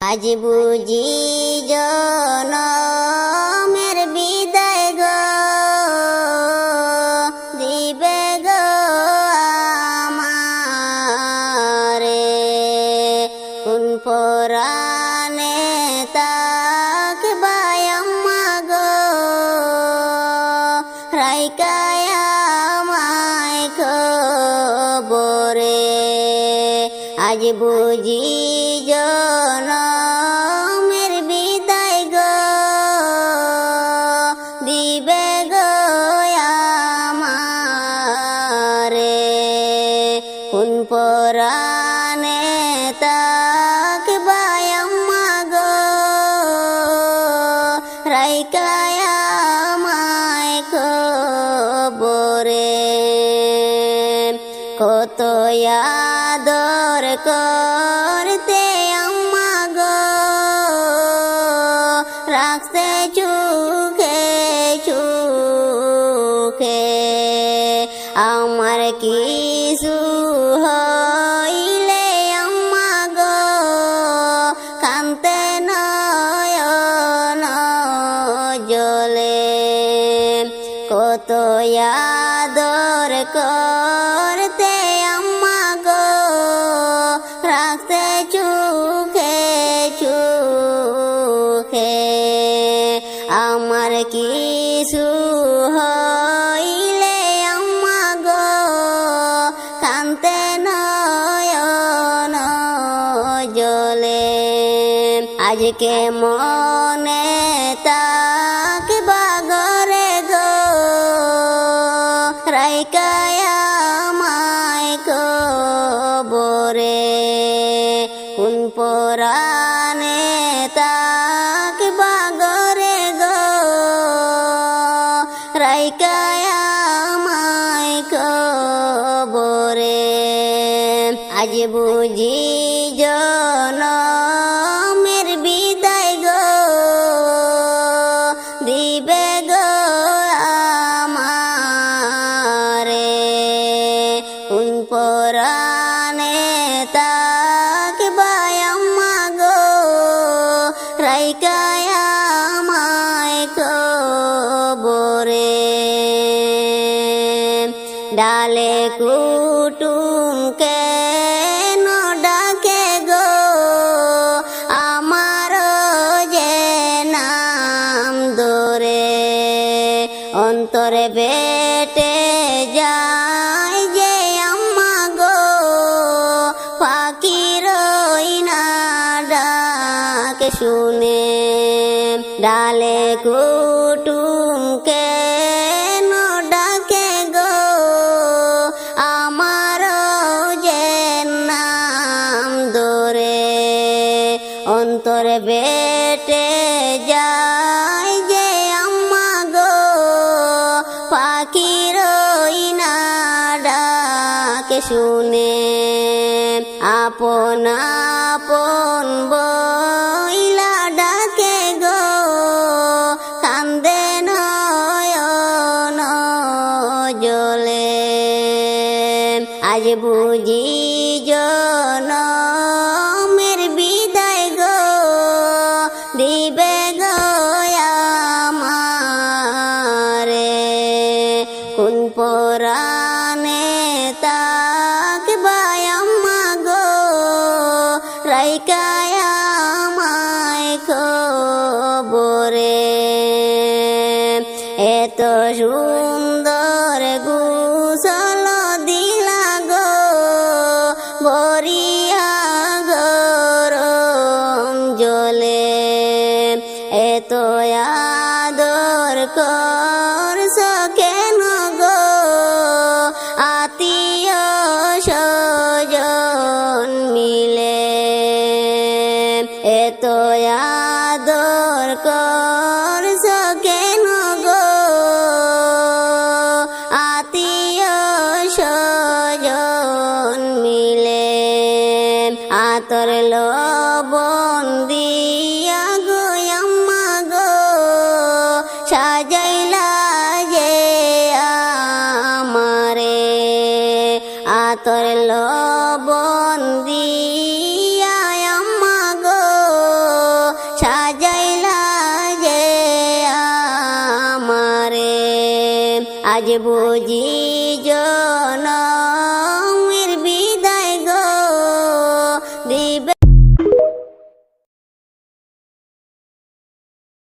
আজ বুঝি জনমের বিদায় গো। দিবে গো আমারে। কোন পরাণে তাক বায়াম্মা গো। রাইকায় আমায় খবরে। আজ বুঝি কোন পরাণে তাক বায়াম্মা গো? রাইকায় আমায় খবরে কত আদর করতে আম্মা গো? রাখতে চুখে আমার কিছু হইলে আম্মা গো কান্তে নয়ন জলে কত আদর করতে আজকে মনে তাক বাগরে গো। রাইকায় মায় কবরে। কোন পরাণে তাক বাগরে গো। রাইকায় মায় কবরে। আজ বুঝি জনমের দিবে গো আমারে কোন পরাণে তাক বায়াম্মা গো? রাইকায় আমায় কবরে। ডালে কুটুম অন্তরে বেটে যায় যে আম্মা গো, পাখির না ডাকে শুনে ডালে কুটুম কেন ডাকে গো? আমার যে নাম দরে অন্তরে বেটে শুনে আপন আপন বইলা ডাকে গো কান্দে নয়ন জলে আজ বুঝি আমারে। কোন পরাণে রাইকায় আমায় খবরে। এত সুন্দর গুসল দিলা গো বরিয়া গরম জলে। এত আদর কর এত আদর কর কেন গো? আত্মীয় স্বজন মিলে আতর লবণ দিয়া গো আম্মা গো। সাজাইলা আজ বুঝি জনা